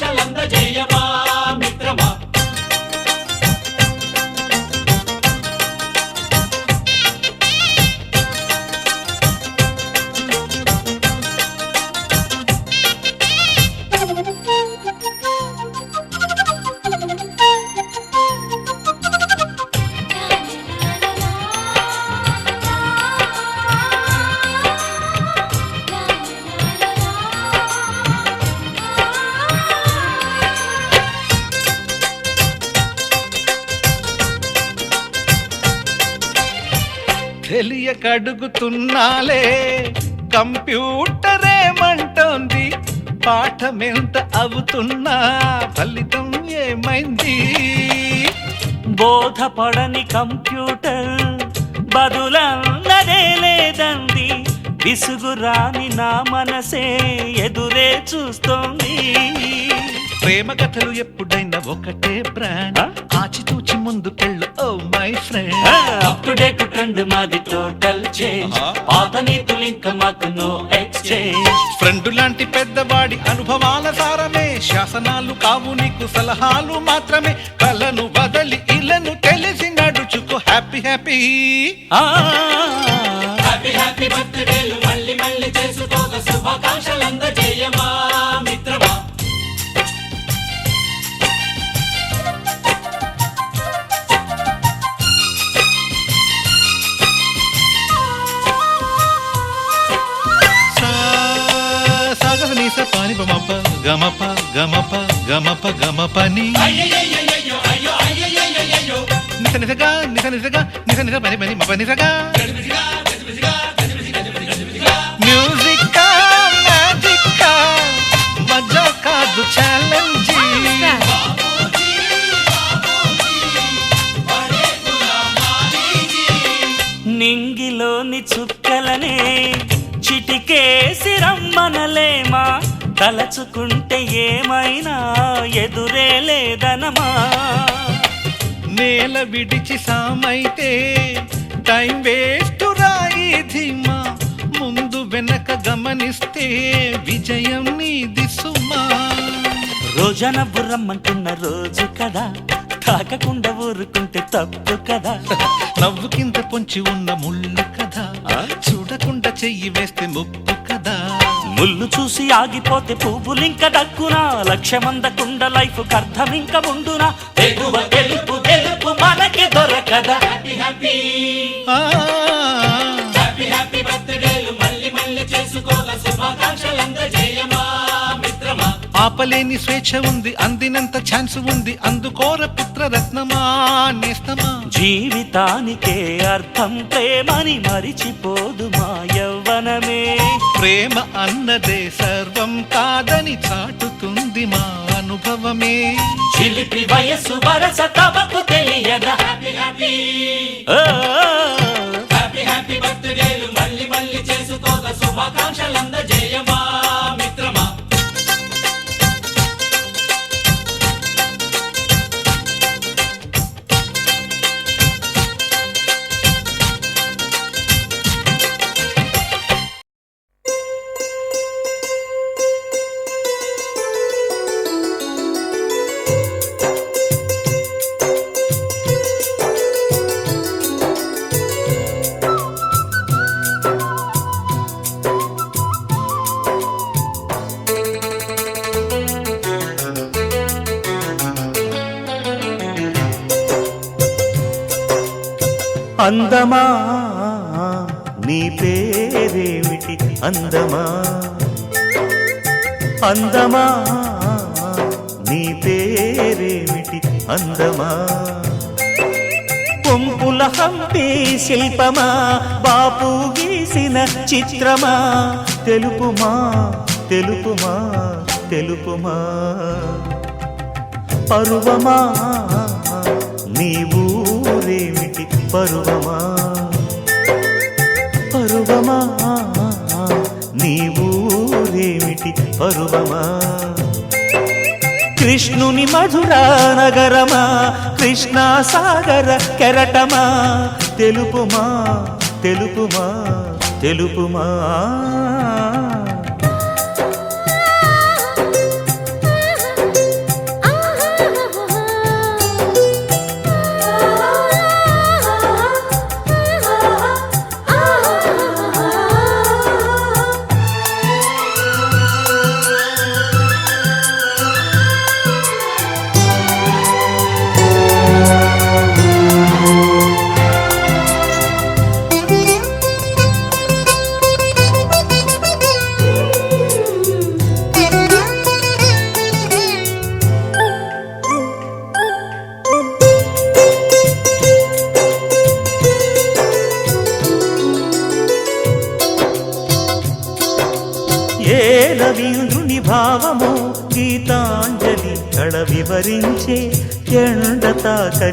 장한다 తెలియక అడుగుతున్నాలే కంప్యూటరేమంటోంది పాఠమెంత అవుతున్నా ఫలితం ఏమైంది? బోధపడని కంప్యూటర్ బదులన్నదే లేదండి విసుగురాని నా మనసే ఎదురే చూస్తోంది. ప్రేమ కథలు ఎప్పుడైనా ఒకటే బ్రాండ్? ఆచితూచి ముందుకెళ్ళు ఓ my friend. Up to date trend మాది టోటల్ చేంజ్. పాత నీతులు ఇంకా మాకు నో ఎక్స్చేంజ్ ఫ్రెండ్ లాంటి పెద్దవాడి అనుభవాల సారమే. శాసనాలు కావు నీకు సలహాలు మాత్రమే. కలను బదలి ఇలను తెలిసి నడుచుకో. Happy happy. హ్యాపీ హ్యాపీ బర్త్డేలు మళ్ళీ మళ్ళీ చేసుకోక. శుభాకాంక్షలందజేయమా? మిత్రమా సాగస నీస పాని గమప గమప గమప గమపని అయ్యయ్యయ్యయ్యో, నిస నిసగా నిస నిసగా నిస నిస పని పని మప నిసగా మ్యూజిక్ మ్యాజిక్ మజా కాదు ఛాలెంజ్ నింగిలోని చుక్కలనే చిటికేసి రమ్మనలేమా తలచుకుంటే ఏమైనా ఎదురే లేదనమా? నేల విడిచి సామైతే టైం వేస్ట్ రాయి ధీమా. ముందు వెనక గమనిస్తే విజయం నీది సుమా. రోజన బుర్రమ్మంటున్న రోజు కదా తాకకుండా ఊరుకుంటే తప్పు కదా. నవ్వుకింత పొంచి ఉన్న ముళ్ళు కదా? చూడకుండా చెయ్యి వేస్తే ముప్పు కదా. ముళ్ళు చూసి ఆగిపోతే పువ్వులింక దక్కునా. లక్ష్యమందకుండా లైఫ్ అర్థం ఇంక ఉండునా. ఎగువ గెలుపు గెలుపు మనకి దొరకదా. హ్యాపీ హ్యాపీ ఆ, హ్యాపీ హ్యాపీ బర్త్డేలు మళ్ళీ మళ్ళీ చేసుకోగా శుభాకాంక్షలందజేయమా. మిత్రమా ఆపలేని స్వేచ్ఛ ఉంది అందినంత ఛాన్స్ ఉంది అందుకోర పుత్ర రత్నమా నేస్తమా? జీవితానికే అర్థం ప్రేమని మరిచిపోదు మా యవ్వనమే. ప్రేమ అన్నదే సర్వం కాదని చాటుతుంది మా అనుభవమే. చిలిపి వయస్సు వరస తమకు తెలియదా? హ్యాపీ హ్యాపీ హ్యాపీ హ్యాపీ బర్త్డేలు మళ్ళీ మళ్ళీ చేసుకోగా శుభాకాంక్షలందజేయమా అందమా? నీ పేరేమిటి అందమా? అందమా? నీ పేరేమిటి అందమా? కొంపుల హంపి శిల్పమా? బాపు గీసిన చిత్రమా? తెలుపుమా? తెలుపుమా? తెలుపుమా? పరువమా? నీ పరువమా? పరువమా? నీ ఊరేమిటి పరువమా? కృష్ణుని మధురా నగరమా? కృష్ణా సాగర కెరటమా? తెలుపుమా? తెలుపుమా? తెలుపుమా? ఏ రవీంద్రుని భావము గీతాంజలి కళ వివరించే ఎండ తాకని